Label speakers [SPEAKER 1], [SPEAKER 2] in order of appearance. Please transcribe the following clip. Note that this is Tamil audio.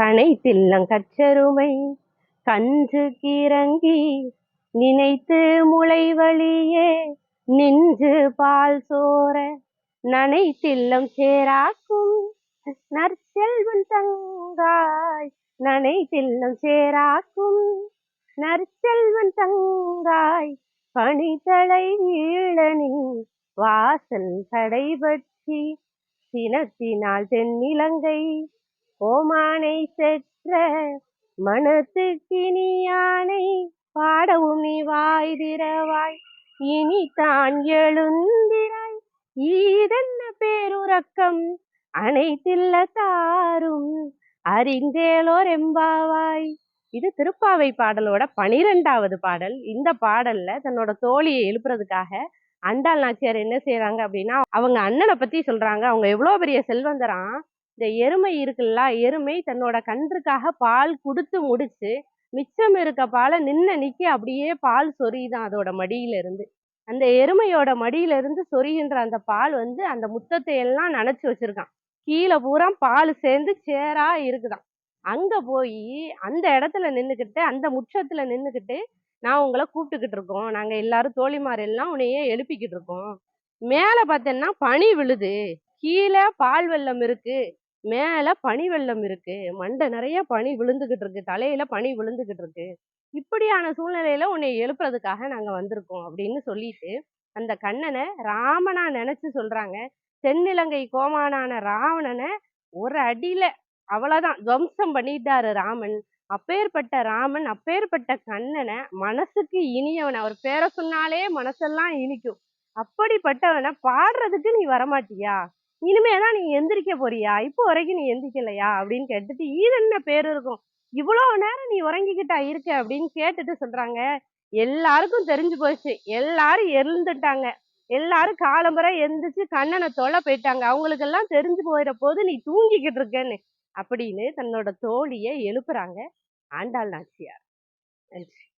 [SPEAKER 1] கனை கச்சருமை கன்று கிறங்கி நினைத்து முளை வழியே நின்று பால் சோர நனைத்தில்லம் சேராக்கும். நற்செல்வன் தங்காய் நனைத்தில்லம் சேராக்கும். நற்செல்வன் தங்காய் பணிதலை ஈழனின் வாசல் கடைபற்றி சினத்தினால் தென்னிலங்கை ஓமானை செற்ற மனத்துக்கினியானை பாடவும் நீ வாய் திறவாய். இனி தான் எழுந்திராய். ஈதென்ன பேருறக்கம்? அனைத்தில்ல தாரும். அறிந்தேலோர் எம்பாவாய் இது திருப்பாவை பாடலோட பனிரெண்டாவது பாடல். இந்த பாடல்ல தன்னோட தோழியை எழுப்புறதுக்காக அண்டாள் நாச்சியார் என்ன செய்யறாங்க அப்படின்னா அவங்க அண்ணனை பத்தி சொல்றாங்க. அவங்க எவ்வளோ பெரிய செல்வந்தரான் இந்த எருமை இருக்குல்ல எருமை தன்னோட கன்றுக்காக பால் கொடுத்து முடிச்சு மிச்சம் இருக்க பாலை நின்ன நிக்க அப்படியே பால் சொரியுதான் அதோட மடியில இருந்து அந்த எருமையோட மடியில இருந்து சொரிகின்ற அந்த பால் வந்து அந்த முத்தத்தை எல்லாம் நனைச்சு வச்சிருக்கான். கீழே பூரா பால் சேர்ந்து சேரா இருக்குதான். அங்க போய் அந்த இடத்துல நின்றுக்கிட்டு அந்த முற்றத்துல நின்றுக்கிட்டு நான் உங்களை கூப்பிட்டுக்கிட்டு இருக்கோம். நாங்க எல்லாரும் தோழிமார் எல்லாம் உன்னையே எழுப்பிக்கிட்டு இருக்கோம். மேல பார்த்தேன்னா பனி விழுது. கீழே பால் வெள்ளம் இருக்கு மேல பனி வெள்ளம் இருக்கு மண்டை நிறைய பனி விழுந்துகிட்டு இருக்கு தலையில பனி விழுந்துகிட்டு இருக்கு. இப்படியான சூழ்நிலையில உன்னை எழுப்புறதுக்காக நாங்க வந்திருக்கோம் அப்படின்னு சொல்லிட்டு அந்த கண்ணனை ராமனா நினைச்சு சொல்றாங்க. தென்னிலங்கை கோமானான ராவணனை ஒரு அடியில அவ்வளவுதான் துவம்சம் பண்ணிட்டாரு ராமன். அப்பேற்பட்ட ராமன் அப்பேற்பட்ட கண்ணனை மனசுக்கு இனியவன். அவர் பேரை சொன்னாலே மனசெல்லாம் இனிக்கும். அப்படிப்பட்டவனை பாடுறதுக்கு நீ வரமாட்டியா? இனிமேதான் நீ எந்திரிக்க போறியா? இப்போ வரைக்கும் நீ எந்திரிக்கலையா அப்படின்னு கேட்டுட்டு இது என்ன பேர் இருக்கும்? இவ்வளவு நேரம் நீ உறங்கிக்கிட்டா இருக்க? அப்படின்னு கேட்டுட்டு சொல்றாங்க. எல்லாருக்கும் தெரிஞ்சு போச்சு. எல்லாரும் எழுந்துட்டாங்க. எல்லாரும் காலம்பரை எந்திரிச்சு கண்ணனை தொலை போயிட்டாங்க. அவங்களுக்கெல்லாம் தெரிஞ்சு போயிட போது நீ தூங்கிக்கிட்டு இருக்கேன்னு அப்படின்னு தன்னோட தோழியை எழுப்புறாங்க ஆண்டாள் நாச்சியார். நன்றி.